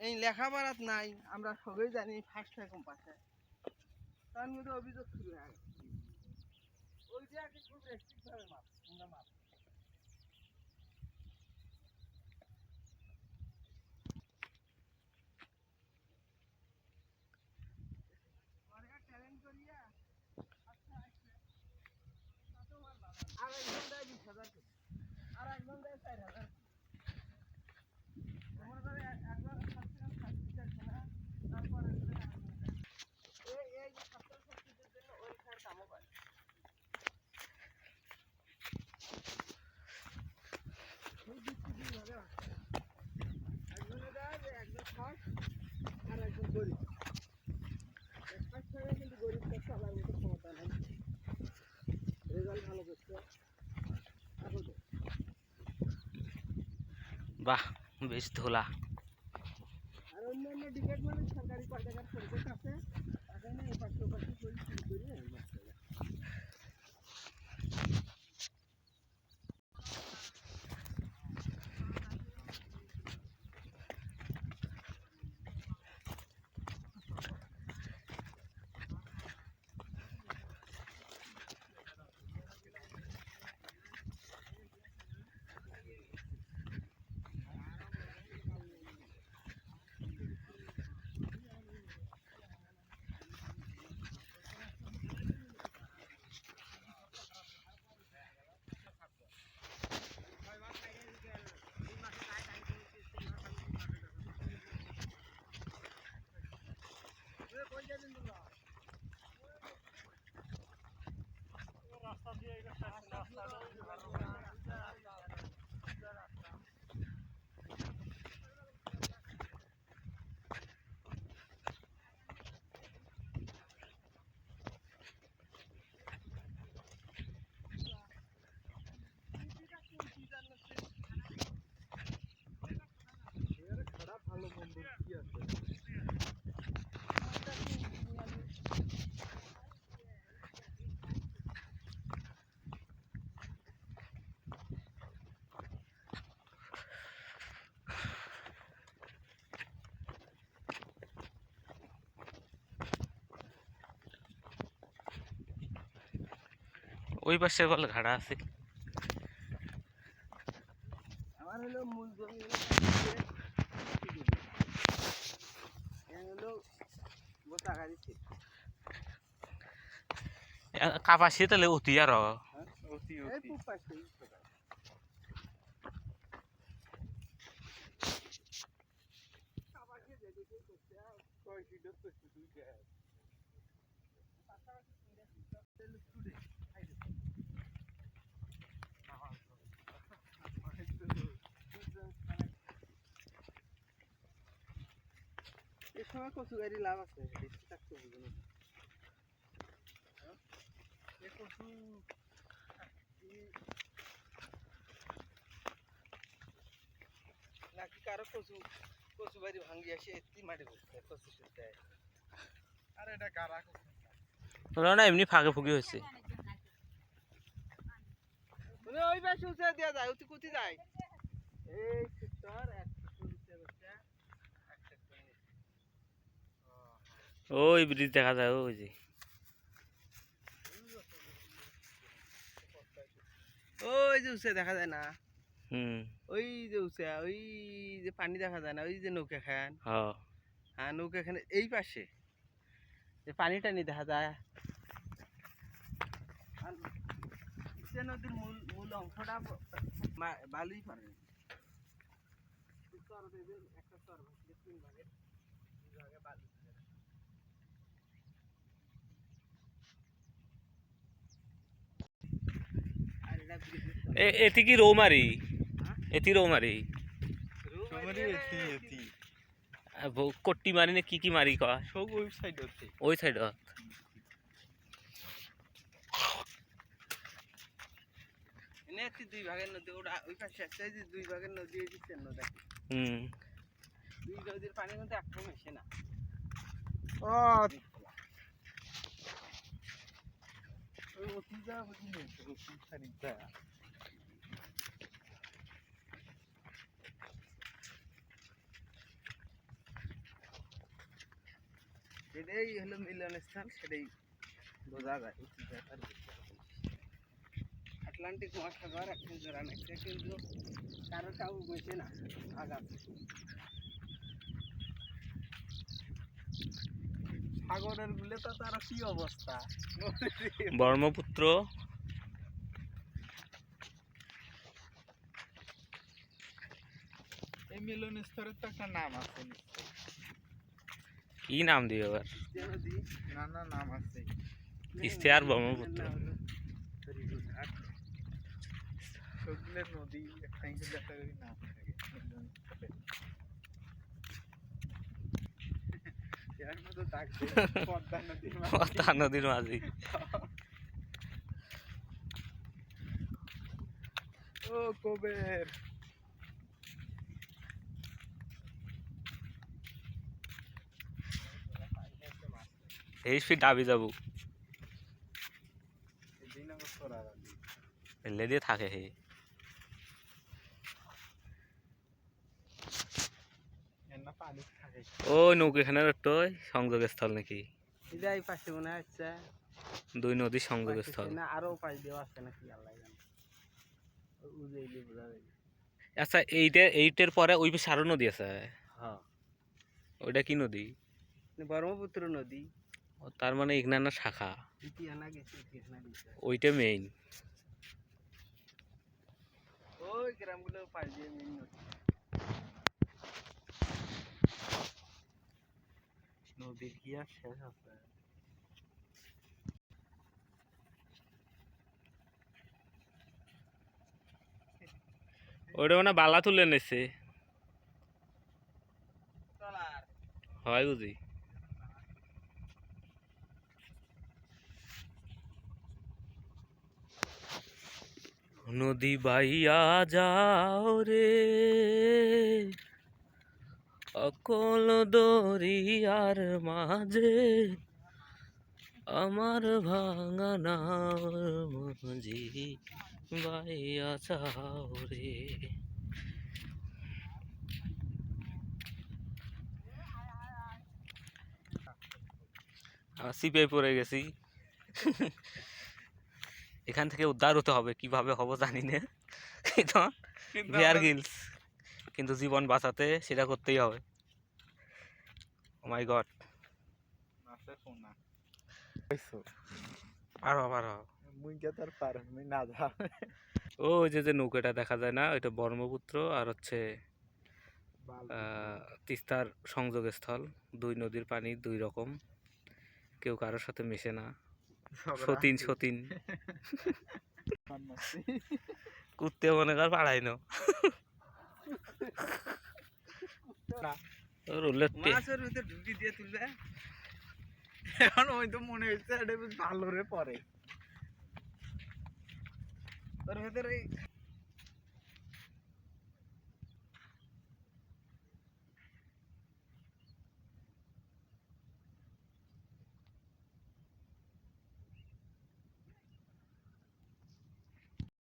এই লেখাপড়াত নাই, আমরা সবাই জানি ফার্স্ট রকম পাশে। তার মধ্যে অভিযোগ শুরু হয় ওই যে খুব রেস্ট্রিক্ট ভাবে মাপ আমরা মাপ। বাহ বেশ ধোলা আর অন্যান্য ডিপার্টমেন্টের সরকারি পাঠাগার প্রজেক্ট জায়গা শাসন রাস্তা ওই পাশে বল ঘাড়া আছে। আমার হলো মূল জমি কাপাসি তাহলে অতি আর। এই খুব এই সময় কচু গাড়ি লাভ আছে বেশি থাকতে হবে না? কচু নাকি কারও কচু কচু বাড়ি ভাঙ্গি আসে এত্তি মাটি বসছে কচু শুনতে আর এটা কারা কচু। না এমনি ফাঁকে ফুঁকে হয়েছে। ওই পাশে উঠে দেওয়া যায় উঠে কুতি যায়। এই সেক্টর ওই ব্রিজ দেখা যায় ওই যে। ওই যে উঠে দেখা যায় না? হুম। ওই যে উঠে ওই যে পানি দেখা যায় না? ওই যে নৌকা খান। হ্যাঁ নৌকা খান এই পাশে। যে পানি টানি দেখা যায়। নদীর মূল মূল অংশটা বালুই পারে একটা বালু থাকে। আর এটা ব্রিজের স্তর। এ এটি কি রৌমারি? এটি রৌমারি। কট্টি মারি নে কি কি মারি কয়? ওই সাইডত এনে দুই ভাগের নদী ওটা ওই পাশে আছে যে দুই ভাগের নদী যে নদী। হুম। দুই নদীর পানি কিন্তু একটা মেশে না। ও ওই অতিজা বুঝি নেই এটাই হলো মিলনস্থান সেটাই বোঝা যায় উঁচু জায়গার আটলান্টিক মহাসাগর এখন জোড়া নাকছে কিন্তু কারও কাউ বসে না আগাম। সাগরের গুলে তো তার কি অবস্থা? ব্রহ্মপুত্র। এই মিলন স্তরের তো একটা নাম আছে কি নাম দিবে এবার আর ব্রহ্মপুত্র। নদী। পদ্মা নদীর মাঝি ও কবের এই ফির ডাবি যাব। দিয়ে থাকে হে। ও সংযোগস্থল নাকি? এই পাশে মনে হচ্ছে। দুই নদীর সংযোগস্থল। না আরও পাশ দেওয়া আছে নাকি আল্লাহ আচ্ছা এইটা এইটার পরে ওই পাশে আরও নদী আছে? হ্যাঁ। ওইটা কি নদী? ব্রহ্মপুত্র নদী। তার মানে ইগনানা শাখা। ওইটা মেইন ওই গ্রামগুলো পাশ দিয়ে নদীর কি আর শেষ আছে? ওইটা মানে বালা তুলে নেছে। হয় বুঝি। নদী বাইয়া যাও রে। অকল দরিয়ার মাঝে আমার ভাঙা নাও মাঝি বাইয়া যাও রে। সিপিআই পড়ে গেছি। এখান থেকে উদ্ধার হতে হবে কীভাবে হব জানি না। কিন্তু বিয়ার গিলস কিন্তু জীবন বাঁচাতে সেটা করতেই হবে। ও মাই গড মাসে ফোনা পারো পারো ও ওই যে যে নৌকাটা দেখা যায় না ওইটা ব্রহ্মপুত্র আর হচ্ছে তিস্তার সংযোগস্থল। দুই নদীর পানি দুই রকম। কেউ কারোর সাথে মেশে না। সতীন সতীন। কুত্তে মনে কর পাড়াই নো। মাছের ভিতরে ঢুকি দিয়ে তুলবে। এখন ওই তো মনে হচ্ছে এটা বেশ ভালো রে পরে। ওর ভেতরে